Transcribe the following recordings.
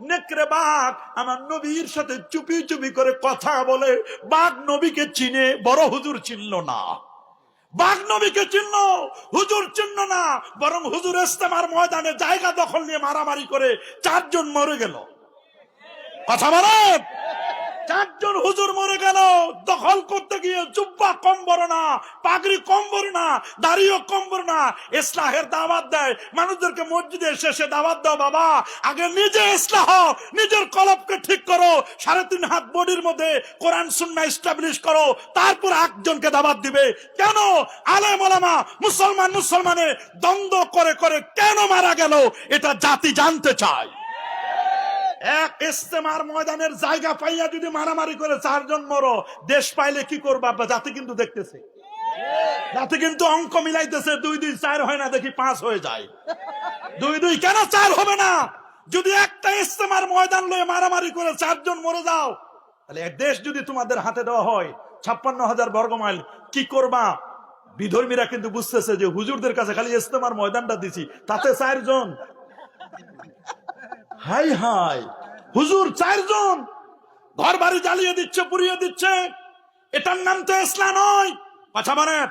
নেকড়ে বাঘ আমার নবীর সাথে চুপি চুপি করে কথা বলে, বাঘ নবীকে চিনে বড় হুজুর চিনল না। বাঘ নবীকে চিনল, হুজুর চিনল না, বরং হুজুর ইস্তেমার ময়দানে জায়গা দখল নিয়ে মারামারি করে চারজন মরে গেল। কথা বলেন? চারজন হুজুর মরে গেল, দখল করতে গিয়ে জুব্বা কম বড় না, পাগড়ি কম বড় না, দাড়িও কম বড় না, ইসলাহের দাওয়াত দেয়। মানুষদেরকে মসজিদে শেষে দাওয়াত দাও, বাবা। আগে নিজে ইসলাহ, নিজের কলবকে ঠিক করো। সাড়ে তিন হাত বডির মধ্যে কোরআন সুন্না ইস্টাবলিশ করো। তারপর একজনকে দাওয়াত দিবে। কেন? আলেম, ওলামা, মুসলমান মুসলমানে দ্বন্দ্ব করে করে কেন মারা গেল? এটা জাতি জানতে চায়। এক ইস্তেমার ময়দানের জায়গা পাইয়া যদি মারামারি করে চারজন মরো, দেশ পাইলে কি করবা জাতি কিন্তু দেখতেছে। জাতি কিন্তু অঙ্ক মিলাইতেছে, দুই দুই চার হয় না, দেখি পাঁচ হয়ে যায়। দুই দুই কেন চার হবে না? যদি একটা ইস্তেমার ময়দান লয়ে মারামারি করে চারজন মরে যাও, তাহলে এক দেশ যদি তোমাদের হাতে দেওয়া হয়, ছাপ্পান্ন হাজার বর্গ মাইল কি করবা? বিধর্মীরা কিন্তু বুঝতেছে যে হুজুরদের কাছে খালি ইস্তেমার ময়দানটা দিছি, তাতে চারজন হাই হাই, হুজুর চারজন ঘর বাড়ি জ্বালিয়ে দিচ্ছে, পুড়িয়ে দিচ্ছে। এটার নাম তো ইসলাম নয়। কথা বলেন।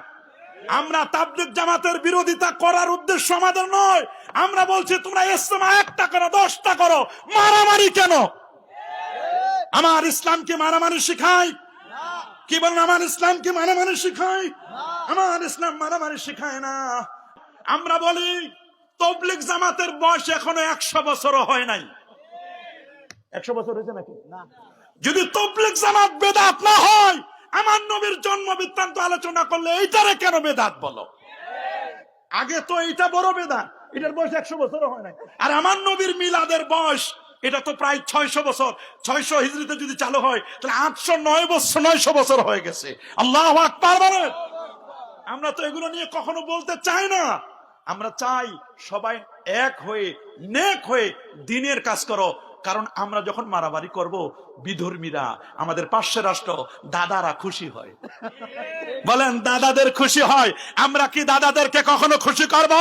আমরা তাবলিক জামাতের বিরোধিতা করার উদ্দেশ্য আমাদের নয়। আমরা বলছি, তোমরা ইসলামা একটা করো, দশটা করো। মারামারি কেন? আমার ইসলামকে মারামারি শিখায় কি বলেন, আমার ইসলামকে মারামারি শিখায় আমার ইসলাম মারামারি শিখায় না। আমরা বলি তবলিক জামাতের বয়স এখনও একশো বছরও হয় নাই। একশো বছর হয়েছে নাকি? যদি তবলিক জামাত বেদাত না হয়, আমার নবীর জন্ম বৃত্তান্ত আলোচনা করলে এইটারে কেন বেদাত বলো? আগে তো এইটা বড় বেদাত, এটার বয়স একশো বছরও হয় নাই। আর আমার নবীর মিলাদের বয়স, এটা তো প্রায় ছয়শো বছর। ছয়শো হিজড়িতে যদি চালু হয়, তাহলে আটশো নয় বছর, নয়শো বছর হয়ে গেছে। আল্লাহ আমরা তো এগুলো নিয়ে কখনো বলতে চাই না। আমরা চাই সবাই এক হয়ে, নেক হয়ে দিনের কাজ করো। কারণ আমরা যখন মারামারি করব, বিধর্মীরা আমাদের পার্শ্ব রাষ্ট্র, দাদারা খুশি হয়। বলেন, দাদাদের খুশি হয়। আমরা কি দাদাদেরকে কখনো খুশি করব?